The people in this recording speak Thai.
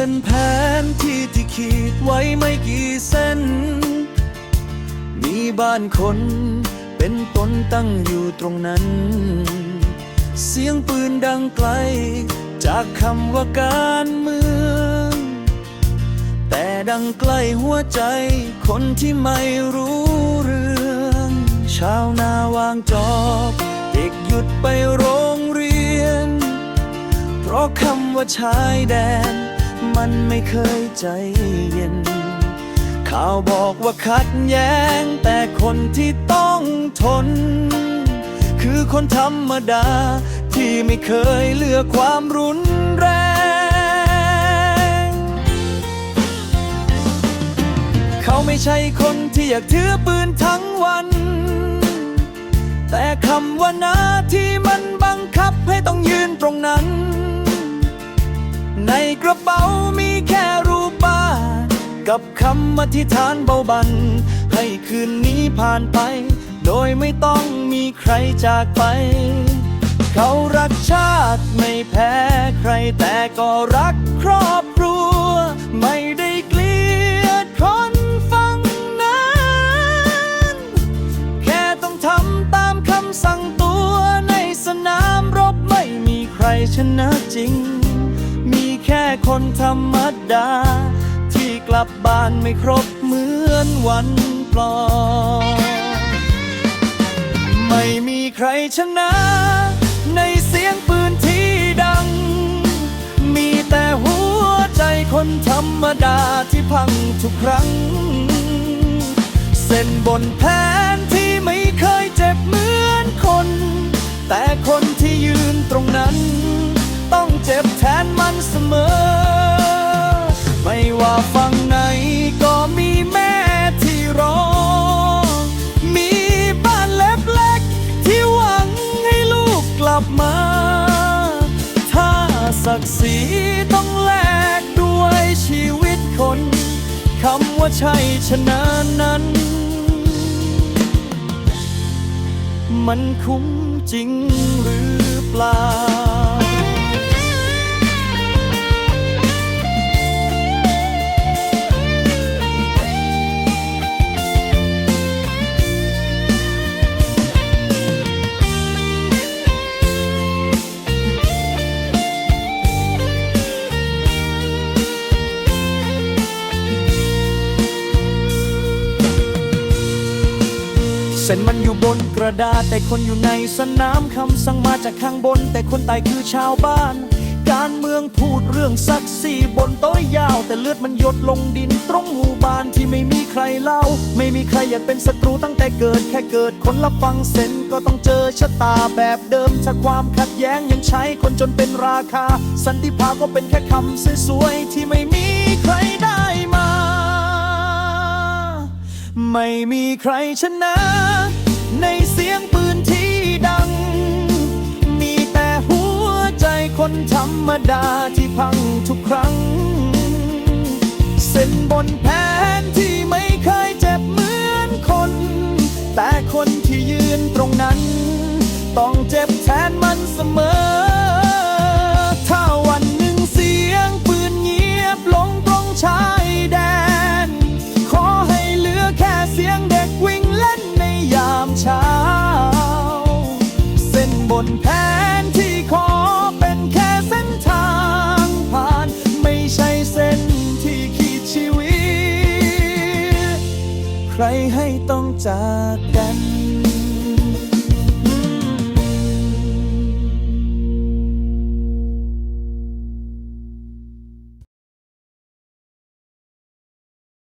ส้นแผนที่ที่ขีดไว้ไม่กี่เส้น มีบ้านคนเป็นตนตั้งอยู่ตรงนั้น เสียงปืนดังไกล จากคำว่าการเมือง แต่ดังใกล้หัวใจ คนที่ไม่รู้เรื่อง ชาวนาวางจอบ เด็กหยุดไปโรงเรียน เพราะคำว่าชายแดน มันไม่เคยใจเย็น ข่าวบอกว่าขัดแย้ง แต่คนที่ต้องทน คือคนธรรมดา ที่ไม่เคยเลือกความรุนแรงเขาไม่ใช่คนที่อยากถือปืนทั้งวัน แต่คำว่านาที่ ในกระเป๋ามีแค่รูปบ้านกับคำอธิษฐานเบาบัน ให้คืนนี้ผ่านไป โดยไม่ต้องมีใครจากไป เขารักชาติไม่แพ้ใครแต่ก็รักครอบครัว ไม่ได้เกลียดคนฟังนั้น แค่ต้องทำตามคำสั่งตัวในสนามรบไม่มีใครชนะจริง แค่คนธรรมดา ที่กลับบ้านไม่ครบเหมือนวันปลอมไม่มีใครชนะ ในเสียงปืนที่ดัง มีแต่หัวใจคนธรรมดาที่พังทุกครั้ง เส้นบนแผนที่ไม่เคยเจ็บเหมือนคน แต่คนที่ยืนตรงนั้น ต้องแลกด้วยชีวิตคน คำว่าใช่ชนะนั้น มันคุ้มจริงหรือเปล่า เส้นมันอยู่บนกระดาษ แต่คนอยู่ในสนามคำสั่งมาจากข้างบน แต่คนตายคือชาวบ้าน การเมืองพูดเรื่องศักดิ์ศรีบนโต๊ะยาว แต่เลือดมันหยดลงดินตรงหมู่บ้านที่ไม่มีใครเล่า ไม่มีใครอยากเป็นศัตรูตั้งแต่เกิดแค่เกิดคนละฟังเส้นก็ต้องเจอชะตาแบบเดิมถ้าความขัดแย้งยังใช้คนจนเป็นราคา สันติภาพก็เป็นแค่คำสวยๆที่ไม่มีใครได้มา ไม่มีใครชนะ คนธรรมดาที่พังทุกครั้ง เส้นบนแผนที่ไม่เคยเจ็บเหมือนคน แต่คนที่ยืนตรงนั้น ต้องเจ็บแทนมันเสมอ ใครให้ต้องจากกัน